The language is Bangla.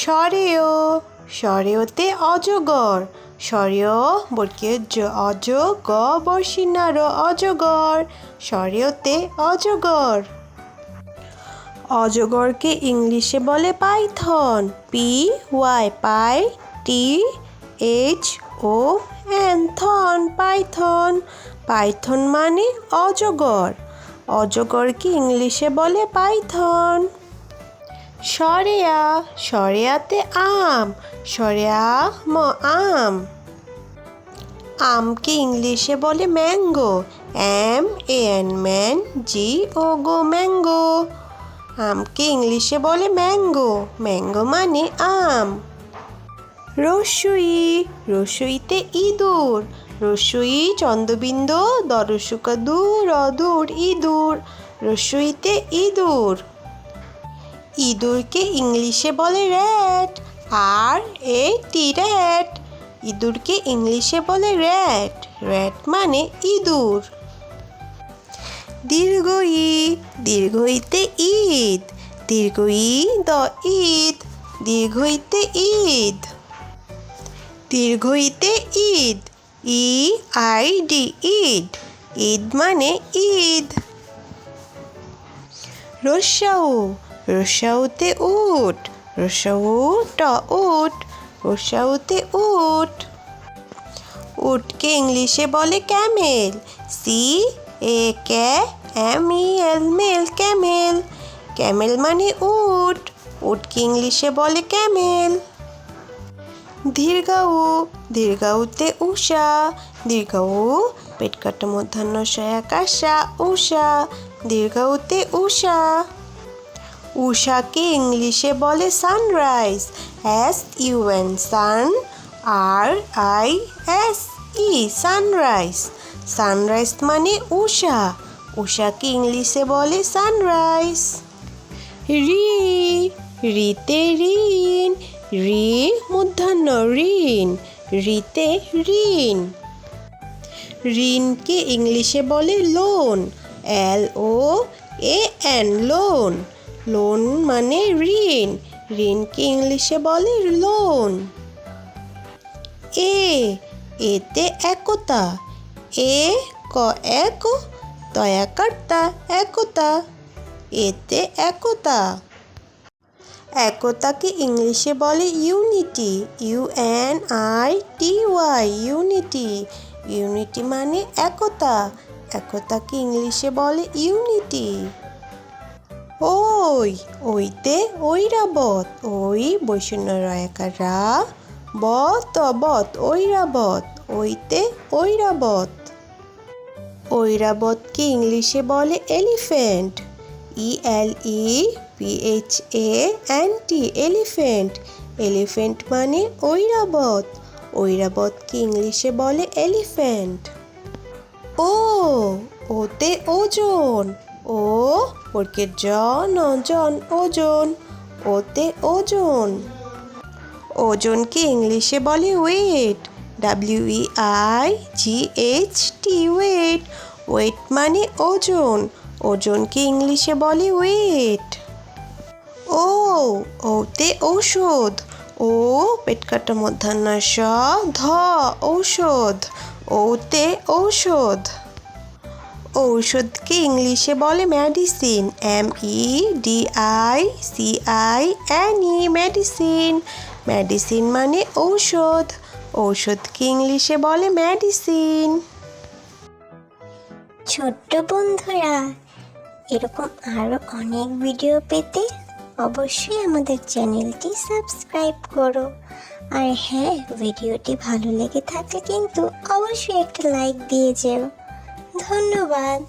সরেও, সরেওতে অজগর, সরেও বর্গীয় জ অজ গ বর্ষিনার অজগর, সরেওতে অজগর। অজগরকে ইংলিশে বলে python P Y py T H O N thon python. Python মানে অজগর। অজগরকে ইংলিশে বলে পাইথন। সরেয়া, সরেয়াতে আম, সরেয়া ম আম। আমকে ইংলিশে বলে mango, M N man, G O go mango. আমকে ইংলিশে বলে ম্যাঙ্গো ম্যাঙ্গো মানে আম। রসুই, রসুইতে ইঁদুর, রসুই চন্দ্রবিন্দু, দরসুকা দূর অদূর ইঁদুর, রসুইতে ইঁদুর। ইঁদুরকে ইংলিশে বলে র্যাট আর এ টি র্যাট ইঁদুরকে ইংলিশে বলে র্যাট র্যাট মানে ইঁদুর। দীর্ঘ ই দীর্ঘইতে ঈদ দীর্ঘ ই দ ঈদ দীর্ঘ দীর্ঘইতে ঈদ। দীর্ঘ দীর্ঘইতে Eid, E I D Eid Eid মানে ঈদ। রস্যাউ রস্যাউতে উট রস্যাউ ট উট রস্যাউতে উট উটকে ইংলিশে বলে camel C A K M E L mel camel camel মানে উট উটকে ইংলিশে বলে ক্যামেল দীর্ঘাউ, দীর্ঘাউতে উষা. দীর্ঘাউ পেট কাটা মধ্যাহ্ন সয়াকাশা উষা. দীর্ঘাউতে উষা। উষাকে ইংলিশে বলে sunrise S U N sun R I S E sunrise sunrise মানে উষা। উষাকে ইংলিশে বলে সানরাইজ রি, রিতে ঋণ, রি মূর্ধন্য ঋণ, রিতে ঋণ। ঋণকে ইংলিশে বলে loan L O A N loan loan মানে ঋণ। ঋণকে ইংলিশে বলে লোন এ এতে একতা। এ ক, এক, দয়াকর্তা, একতা। এতে একতা। একতাকে ইংলিশে বলে unity U N I T Y unity unity মানে একতা। একতাকে ইংলিশে বলে ইউনিটি ওই, ওইতে ঐরাবত ওই বৈষণ্য রয়াকার রা বত বত। ঐরাবত ওইতে ঐরাবত ঐরাবতকে ইংলিশে বলে elephant? E L E P H A N T elephant. Elephant মানে ঐরাবত ঐরাবতকে ইংলিশে বলে এলিফ্যান্ট? ও, ওতে ওজন। ও ওরকে জন জন, ওজন, ওতে ওজন। ওজনকে ইংলিশে বলে weight W I G H T weight weight মানে ওজন ওজনকে ইংলিশে বলে ওয়েট ও, ওতে ঔষধ, ও, পেট কাটা মধ্যাহ্ন স, ধ, ঔষধ, ওতে ঔষধ। ঔষধকে ইংলিশে বলে medicine M E D I C I N E medicine medicine মানে ঔষধ, ঔষধকে ইংলিশে বলে মেডিসিন ছোট্ট বন্ধুরা, এরকম আরও অনেক ভিডিও পেতে অবশ্যই আমাদের চ্যানেলটি সাবস্ক্রাইব করো। আর হ্যাঁ ভিডিওটি ভালো লেগে থাকলে কিন্তু অবশ্যই একটা লাইক দিয়ে যেও। ধন্যবাদ।